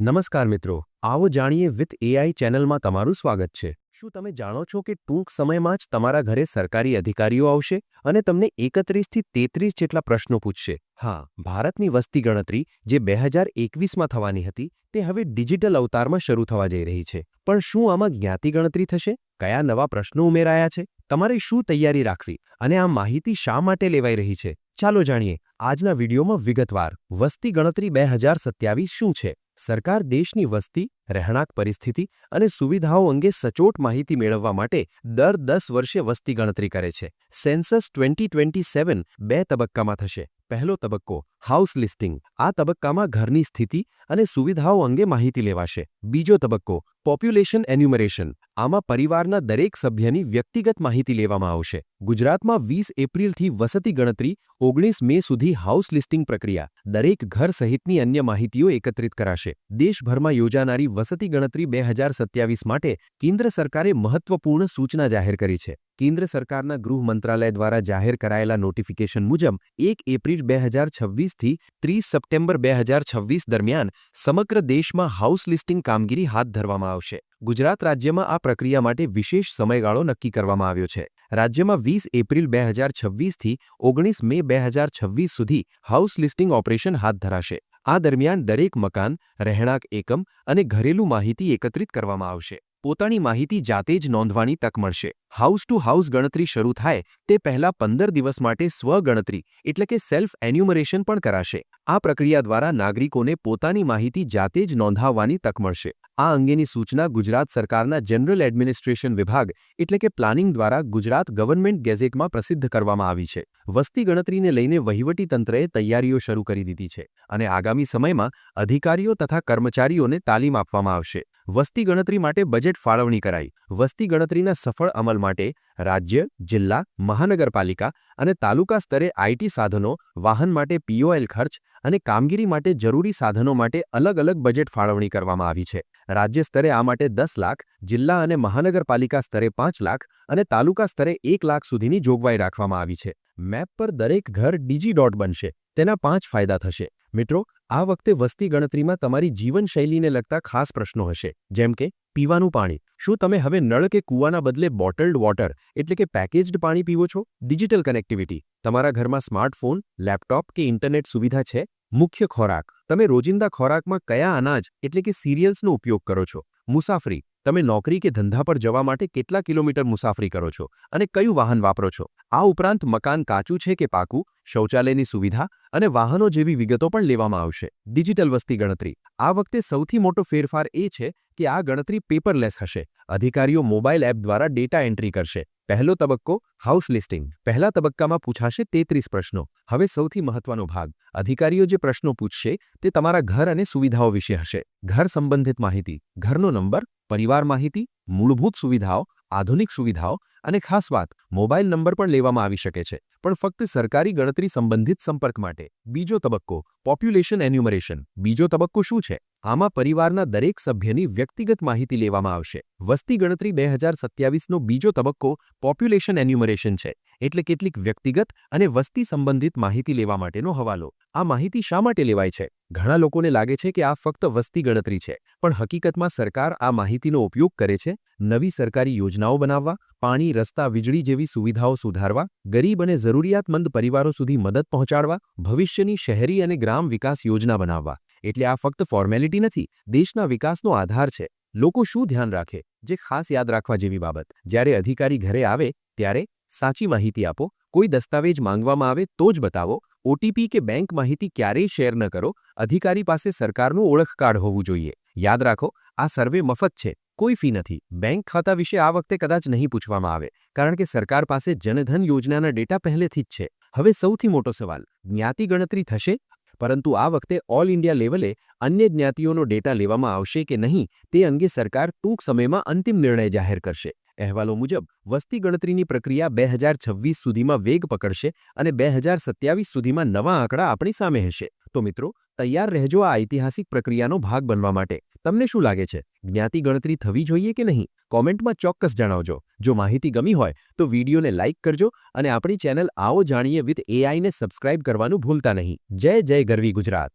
નમસ્કાર મિત્રો, આવો જાણીએ વિથ એઆઈ ચેનલમાં તમારું સ્વાગત છે. શું તમે જાણો છો કે ટૂંક સમયમાં જ તમારા ઘરે સરકારી અધિકારીઓ આવશે અને તમને એકત્રીસથી તેત્રીસ જેટલા પ્રશ્નો પૂછશે? હા, ભારતની વસ્તી ગણતરી જે બે હજાર એકવીસમાં થવાની હતી, તે હવે ડિજિટલ અવતારમાં શરૂ થવા જઈ રહી છે. પણ શું આમાં જ્ઞાતિ ગણતરી થશે? કયા નવા પ્રશ્નો ઉમેરાયા છે? તમારે શું તૈયારી રાખવી? અને આ માહિતી શા માટે લેવાઈ રહી છે? ચાલો જાણીએ. આજના વિડીયોમાં વિગતવાર, વસ્તી ગણતરી બે હજાર સત્યાવીસ શું છે? સરકાર દેશની વસ્તી, રહેણાંક પરિસ્થિતિ અને સુવિધાઓ અંગે સચોટ માહિતી મેળવવા માટે દર દસ વર્ષે વસ્તી ગણતરી કરે છે. સેન્સસ ટ્વેન્ટી ટ્વેન્ટી સેવન બે તબક્કામાં થશે. પહેલો તબક્કો હાઉસ લિસ્ટિંગ આ તબક્કામાં ઘરની સ્થિતિ અને સુવિધાઓ અંગે માહિતી લેવાશે. બીજો તબક્કો પોપ્યુલેશન એન્યુમરેશન આમાં પરિવારના દરેક સભ્યની વ્યક્તિગત માહિતી લેવામાં આવશે. ગુજરાતમાં વીસ એપ્રિલથી વસતી ગણતરી, ઓગણીસ મે સુધી હાઉસ લિસ્ટિંગ પ્રક્રિયા. દરેક ઘર સહિતની અન્ય માહિતીઓ એકત્રિત કરાશે. દેશભરમાં યોજાનારી વસતી ગણતરી બે માટે કેન્દ્ર સરકારે મહત્વપૂર્ણ સૂચના જાહેર કરી છે. કેન્દ્ર સરકારના ગૃહ મંત્રાલય દ્વારા જાહેર કરાયેલા નોટિફિકેશન મુજબ, એક એપ્રિલ બે હજાર છવ્વીસથી ત્રીસ સપ્ટેમ્બર બે હજાર છવ્વીસ દરમિયાન સમગ્ર દેશમાં હાઉસ લિસ્ટિંગ કામગીરી હાથ ધરવામાં આવશે. ગુજરાત રાજ્યમાં આ પ્રક્રિયા માટે વિશેષ સમયગાળો નક્કી કરવામાં આવ્યો છે. રાજ્યમાં વીસ એપ્રિલ બે હજાર છવ્વીસથી ઓગણીસ મે બે હજાર છવ્વીસ સુધી હાઉસ લિસ્ટિંગ ઓપરેશન હાથ ધરાશે. આ દરમિયાન દરેક મકાન, રહેણાંક એકમ અને ઘરેલું માહિતી એકત્રિત કરવામાં આવશે. પોતાની માહિતી જાતે જ નોંધવાની તક મળશે. હાઉસ ટુ હાઉસ ગણતરી શરૂ થાય તે પહેલા પંદર દિવસ માટે સ્વગણતરી, એટલે કે સેલ્ફ એન્યુમરેશન પણ કરાશે. આ પ્રક્રિયા દ્વારા નાગરિકોને પોતાની માહિતી જાતે જ નોંધાવવાની તક મળશે. આ અંગેની સૂચના ગુજરાત સરકારના જનરલ એડમિનિસ્ટ્રેશન વિભાગ, એટલે કે પ્લાનિંગ દ્વારા ગુજરાત ગવર્મેન્ટ ગેઝેટમાં પ્રસિદ્ધ કરવામાં આવી છે. વસ્તી ગણતરીને લઈને વહીવટીતંત્રએ તૈયારીઓ શરૂ કરી દીધી છે અને આગામી સમયમાં અધિકારીઓ તથા કર્મચારીઓને તાલીમ આપવામાં આવશે. વસ્તી ગણતરી માટે બજેટ ફાળવણી કરાઈ. વસ્તી ગણતરીના સફળ અમલ માટે રાજ્ય, જિલ્લા, મહાનગરપાલિકા અને તાલુકા સ્તરે આઈટી સાધનો, વાહન માટે પીઓએલ ખર્ચ અને કામગીરી માટે જરૂરી સાધનો માટે અલગ અલગ બજેટ ફાળવણી કરવામાં આવી છે. રાજ્ય સ્તરે આ માટે દસ લાખ, જિલ્લા અને મહાનગરપાલિકા સ્તરે પાંચ લાખ અને તાલુકા સ્તરે એક લાખ સુધીની જોગવાઈ રાખવામાં આવી છે. મેપ પર દરેક ઘર ડીજી ડોટ બનશે. તેના પાંચ ફાયદા થશે. મિત્રો આ વખતે વસ્તી ગણતરીમાં તમારી જીવનશૈલીને લગતા ખાસ પ્રશ્નો હશે, જેમ કે, પીવાનું પાણી. શું તમે હવે નળ કે કૂવાના બદલે બોટલ્ડ વોટર, એટલે કે પેકેજ્ડ પાણી પીવો છો? Digital connectivity. તમારા ઘરમાં સ્માર્ટફોન, લેપટોપ કે ઇન્ટરનેટ સુવિધા છે? મુખ્ય ખોરાક. તમે રોજિંદા ખોરાકમાં કયા અનાજ, એટલે કે સિરિયલ્સનો ઉપયોગ કરો છો? મુસાફરી. તમે નોકરી કે ધંધા પર જવા માટે કેટલા કિલોમીટર મુસાફરી કરો છો અને કયું વાહન વાપરો છો? આ ઉપરાંત મકાન કાચું છે કે પાકું? શૌચાલયની સુવિધા અને વાહનો જેવી વિગતો પણ લેવામાં આવશે. ડિજિટલ વસ્તી ગણતરી. આ વખતે સૌથી મોટો ફેરફાર એ છે કે આ ગણતરી પેપરલેસ હશે. અધિકારીઓ મોબાઈલ એપ દ્વારા ડેટા એન્ટ્રી કરશે. પહેલો તબક્કો હાઉસ લિસ્ટિંગ પહેલા તબક્કામાં પૂછાશે તેત્રીસ પ્રશ્નો. હવે સૌથી મહત્વનો ભાગ. અધિકારીઓ જે પ્રશ્નો પૂછશે તે તમારા ઘર અને સુવિધાઓ વિશે હશે. ઘર સંબંધિત માહિતી. ઘરનો નંબર, પરિવાર માહિતી, મૂળભૂત સુવિધાઓ, આધુનિક સુવિધાઓ અને ખાસ વાત, મોબાઈલ નંબર પણ લેવામાં આવી શકે છે. પણ ફક્ત સરકારી ગણતરી સંબંધિત સંપર્ક માટે. બીજો તબક્કો પોપ્યુલેશન એન્યુમરેશન બીજો તબક્કો શું છે? આમાં પરિવારના દરેક સભ્યની વ્યક્તિગત માહિતી લેવામાં આવશે. વસ્તી ગણતરી બે હજાર સત્યાવીસનો બીજો તબક્કો પોપ્યુલેશન એન્યુમરેશન છે, એટલે કેટલીક વ્યક્તિગત અને વસ્તી સંબંધિત માહિતી લેવા માટેનો હવાલો. આ માહિતી શા માટે લેવાય છે? ઘણા લોકોને લાગે છે કે આ ફક્ત વસ્તી ગણતરી છે, પણ હકીકતમાં સરકાર આ માહિતીનો ઉપયોગ કરે છે? નવી સરકારી યોજનાઓ બનાવવા, પાણી, રસ્તા, વીજળી જેવી સુવિધાઓ સુધારવા, ગરીબ અને જરૂરિયાતમંદ પરિવારો સુધી મદદ પહોંચાડવા, ભવિષ્યની શહેરી અને ગ્રામ વિકાસ યોજના બનાવવા. એટલે આ ફક્ત ફોર્મેલિટી નથી, દેશના વિકાસનો આધાર છે. લોકો શું ધ્યાન રાખે? જે ખાસ યાદ રાખવા જેવી બાબત. જ્યારે અધિકારી ઘરે આવે, ત્યારે સાચી માહિતી આપો, કોઈ દસ્તાવેજ માંગવામાં આવે તો જ બતાવો. ઓટીપી કે બેંક માહિતી ક્યારેય શેર ન કરો. અધિકારી પાસે સરકારનું ઓળખ કાર્ડ હોવું જોઈએ. યાદ રાખો, આ સર્વે મફત છે, કોઈ ફી નથી. બેંક ખાતા વિશે આ વખતે કદાચ નહીં પૂછવામાં આવે, કારણ કે સરકાર પાસે જનધન યોજનાના ડેટા પહેલેથી જ છે. હવે સૌથી મોટો સવાલ, જ્ઞાતિ ગણતરી થશે પરંતુ આ વખતે ઓલ ઇન્ડિયા લેવલે અન્ય જ્ઞાતિઓનો ડેટા લેવામાં આવશે કે નહીં તે અંગે સરકાર ટૂંક સમયમાં અંતિમ નિર્ણય જાહેર કરશે. અહેવાલો મુજબ, વસ્તી ગણતરીની પ્રક્રિયા બે સુધીમાં વેગ પકડશે અને બે સુધીમાં નવા આંકડા આપણી સામે હશે. તો મિત્રો, તૈયાર રહેજો આ ઐતિહાસિક પ્રક્રિયાનો ભાગ બનવા માટે. તમને શું લાગે છે? જ્ઞાતિ ગણતરી થવી જોઈએ કે નહીં? કોમેન્ટમાં ચોક્કસ જણાવજો. જો માહિતી ગમી હોય, તો વિડીયોને લાઇક કરજો અને આપણી ચેનલ આવો જાણીએ વિથ એઆઈને સબસ્ક્રાઇબ કરવાનું ભૂલતા નહીં. જય જય ગરવી ગુજરાત.